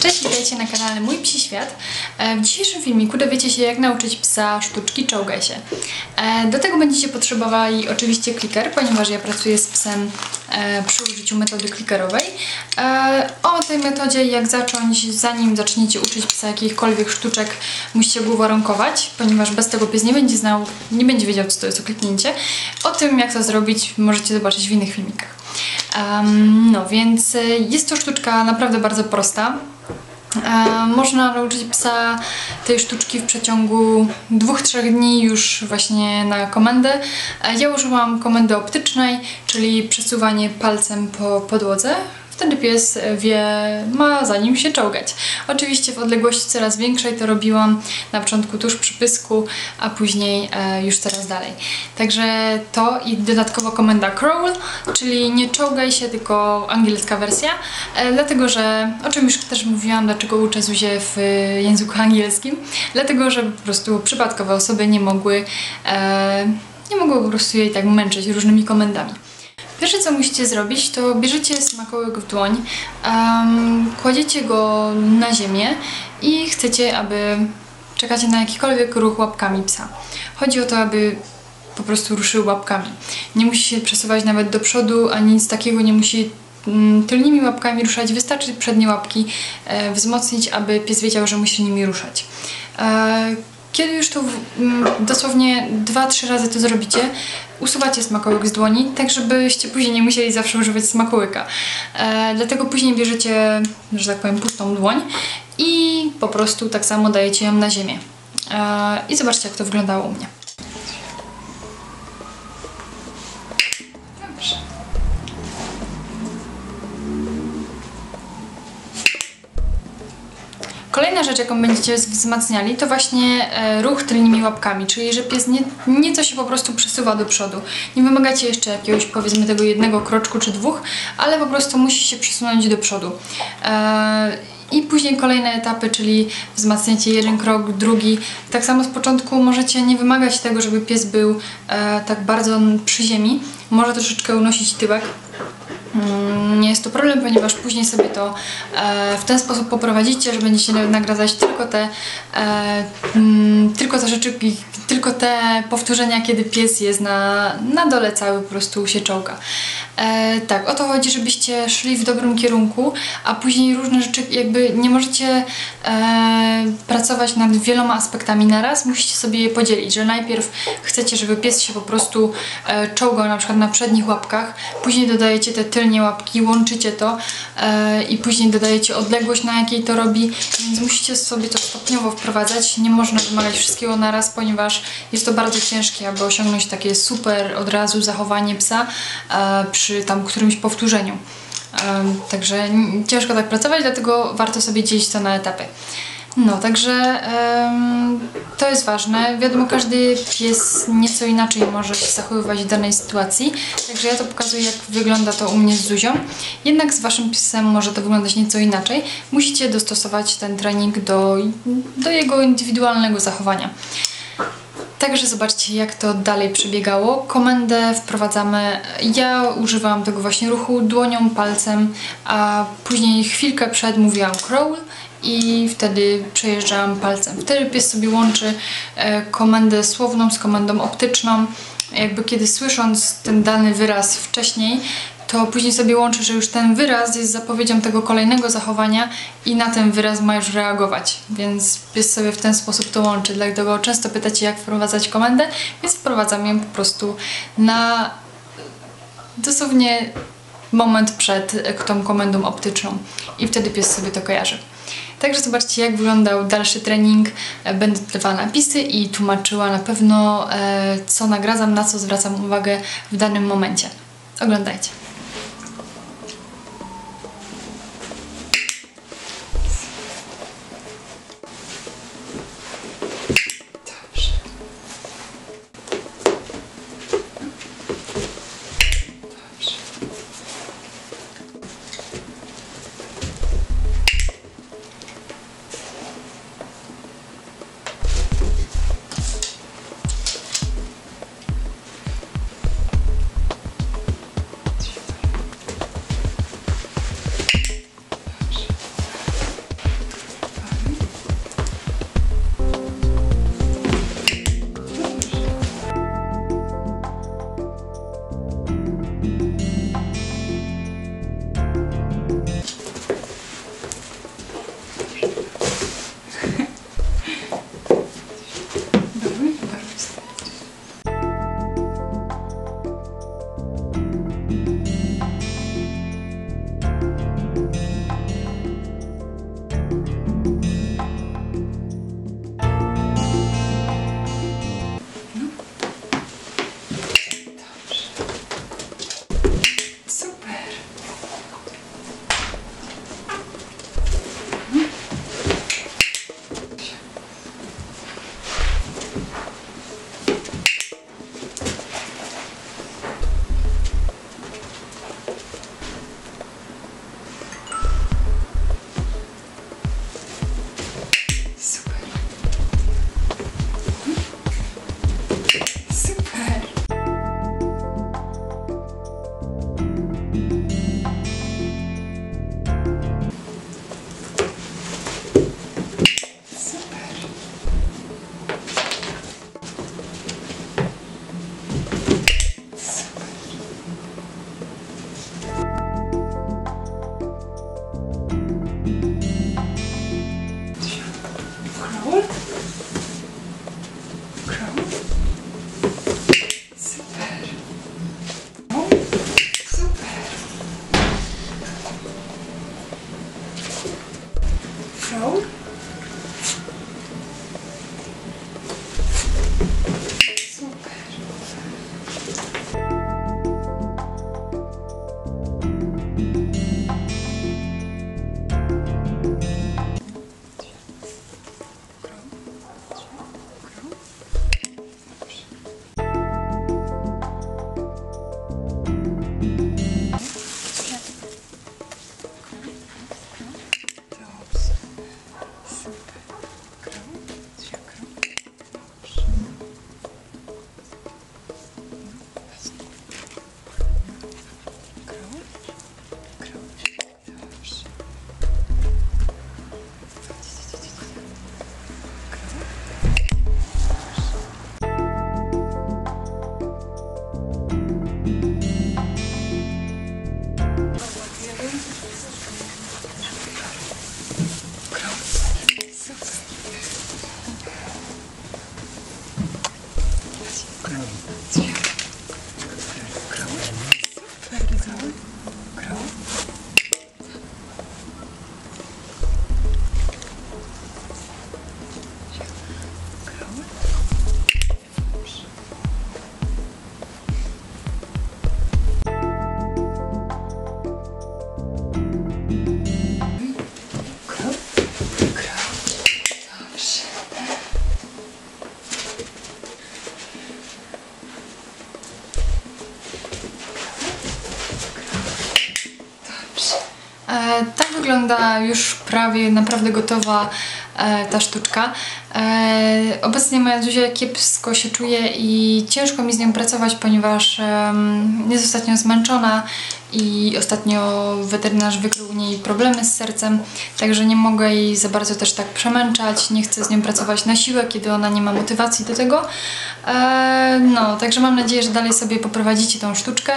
Cześć, witajcie na kanale Mój Psi Świat. E, W dzisiejszym filmiku dowiecie się jak nauczyć psa sztuczki czołgaj się. E, Do tego będziecie potrzebowali oczywiście kliker, ponieważ ja pracuję z psem przy użyciu metody klikerowej. E, O tej metodzie jak zacząć, zanim zaczniecie uczyć psa jakichkolwiek sztuczek, musicie go uwarunkować, ponieważ bez tego pies nie będzie znał, nie będzie wiedział co to jest to kliknięcie. O tym jak to zrobić możecie zobaczyć w innych filmikach. No więc y, jest to sztuczka naprawdę bardzo prosta. E, można nauczyć psa tej sztuczki w przeciągu dwóch, trzech dni już właśnie na komendę. E, ja użyłam komendy optycznej, czyli przesuwanie palcem po podłodze. Wtedy pies wie, ma za nim się czołgać. Oczywiście w odległości coraz większej to robiłam na początku tuż przy pysku, a później e, już coraz dalej. Także to i dodatkowo komenda crawl, czyli nie czołgaj się, tylko angielska wersja, e, dlatego że, o czym już też mówiłam, dlaczego uczę Zuzię w e, języku angielskim, dlatego że po prostu przypadkowe osoby nie mogły, nie mogły po prostu jej tak męczyć różnymi komendami. Pierwsze co musicie zrobić, to bierzecie smakołyk w dłoń, um, kładziecie go na ziemię i chcecie, aby czekacie na jakikolwiek ruch łapkami psa. Chodzi o to, aby po prostu ruszył łapkami. Nie musi się przesuwać nawet do przodu, ani nic takiego nie musi mm, tylnymi łapkami ruszać. Wystarczy przednie łapki e, wzmocnić, aby pies wiedział, że musi nimi ruszać. Kiedy już to mm, dosłownie 2-3 razy to zrobicie, usuwacie smakołyk z dłoni, tak żebyście później nie musieli zawsze używać smakołyka. E, dlatego później bierzecie, że tak powiem, pustą dłoń i po prostu tak samo dajecie ją na ziemię. E, I zobaczcie, jak to wyglądało u mnie. Kolejna rzecz, jaką będziecie wzmacniali, to właśnie e, ruch tylnymi łapkami, czyli że pies nie, nieco się po prostu przesuwa do przodu. Nie wymagacie jeszcze jakiegoś, powiedzmy, tego jednego kroczku czy dwóch, ale po prostu musi się przesunąć do przodu. E, i później kolejne etapy, czyli wzmacniacie jeden krok, drugi. Tak samo z początku możecie nie wymagać tego, żeby pies był e, tak bardzo przy ziemi. Może troszeczkę unosić tyłek, Nie jest to problem, ponieważ później sobie to e, w ten sposób poprowadzicie, że będziecie nagradzać tylko te, e, mm, tylko te rzeczy, tylko te powtórzenia, kiedy pies jest na, na dole cały po prostu się czołga. E, tak, o to chodzi, żebyście szli w dobrym kierunku, a później różne rzeczy jakby nie możecie e, pracować nad wieloma aspektami naraz, musicie sobie je podzielić, że najpierw chcecie, żeby pies się po prostu e, czołgał na przykład na przednich łapkach, później dodajecie te tylnie łapki, łączycie to e, i później dodajecie odległość, na jakiej to robi, więc musicie sobie to stopniowo wprowadzać. Nie można wymagać wszystkiego naraz, ponieważ jest to bardzo ciężkie, aby osiągnąć takie super od razu zachowanie psa e, przy tam którymś powtórzeniu. Także ciężko tak pracować, dlatego warto sobie dzielić to na etapy. No, także to jest ważne. Wiadomo, każdy pies nieco inaczej może się zachowywać w danej sytuacji, także ja to pokazuję, jak wygląda to u mnie z Zuzią. Jednak z Waszym psem może to wyglądać nieco inaczej. Musicie dostosować ten trening do, do jego indywidualnego zachowania. Także zobaczcie, jak to dalej przebiegało. Komendę wprowadzamy. Ja używałam tego właśnie ruchu dłonią, palcem, a później chwilkę przed mówiłam crawl i wtedy przejeżdżałam palcem. Wtedy pies sobie łączy e, komendę słowną z komendą optyczną. Jakby kiedy słysząc ten dany wyraz wcześniej, to później sobie łączy, że już ten wyraz jest zapowiedzią tego kolejnego zachowania i na ten wyraz ma już reagować. Więc pies sobie w ten sposób to łączy. Dlatego często pytacie, jak wprowadzać komendę, więc wprowadzam ją po prostu na dosłownie moment przed e, tą komendą optyczną i wtedy pies sobie to kojarzy. Także zobaczcie, jak wyglądał dalszy trening. E, Będę dawała napisy i tłumaczyła na pewno, e, co nagradzam, na co zwracam uwagę w danym momencie. Oglądajcie. Krok, wygląda już prawie naprawdę gotowa e, ta sztuczka. E, obecnie moja Zuzia kiepsko się czuje i ciężko mi z nią pracować, ponieważ em, jest ostatnio zmęczona i ostatnio weterynarz wykrył u niej problemy z sercem, także nie mogę jej za bardzo też tak przemęczać, nie chcę z nią pracować na siłę, kiedy ona nie ma motywacji do tego. E, no, także mam nadzieję, że dalej sobie poprowadzicie tą sztuczkę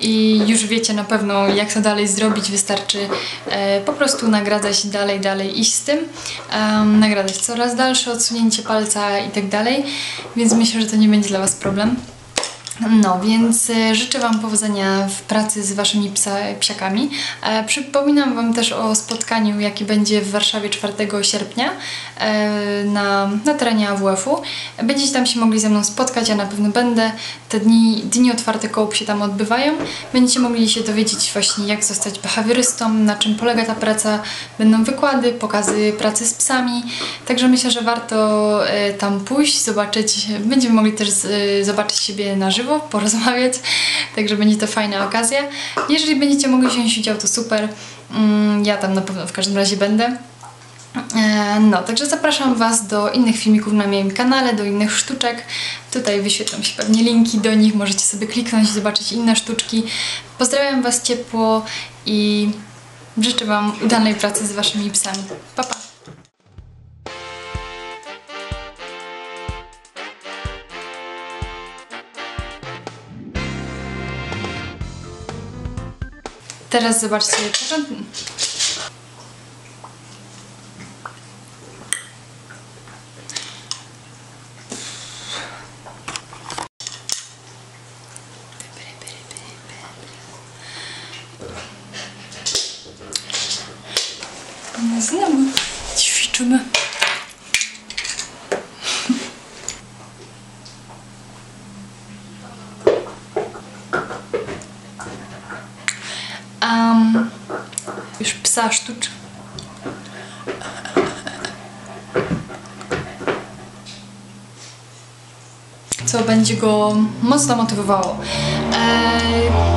i już wiecie na pewno, jak to dalej zrobić. Wystarczy e, po prostu nagradzać dalej, dalej iść z tym, em, nagradzać coraz dalsze odsunięcie palca i tak dalej, więc myślę, że to nie będzie dla Was problem. No, więc e, życzę Wam powodzenia w pracy z Waszymi psa, psiakami. E, przypominam Wam też o spotkaniu, jakie będzie w Warszawie 4 sierpnia e, na, na terenie AWF-u. Będziecie tam się mogli ze mną spotkać, ja na pewno będę. Te dni, dni otwarte kołb się tam odbywają. Będziecie mogli się dowiedzieć właśnie, jak zostać behawiorystą, na czym polega ta praca. Będą wykłady, pokazy pracy z psami. Także myślę, że warto e, tam pójść, zobaczyć. Będziemy mogli też e, zobaczyć siebie na żywo, porozmawiać. Także będzie to fajna okazja. Jeżeli będziecie mogli wziąć udział, to super. Mm, Ja tam na pewno w każdym razie będę. E, No, także zapraszam Was do innych filmików na moim kanale, do innych sztuczek. Tutaj wyświetlą się pewnie linki do nich, możecie sobie kliknąć i zobaczyć inne sztuczki. Pozdrawiam Was ciepło i życzę Wam udanej pracy z Waszymi psami. Pa, pa! Teraz zobaczcie początek. Znowu ćwiczymy. Już psa sztucz. Co będzie go mocno motywowało. E,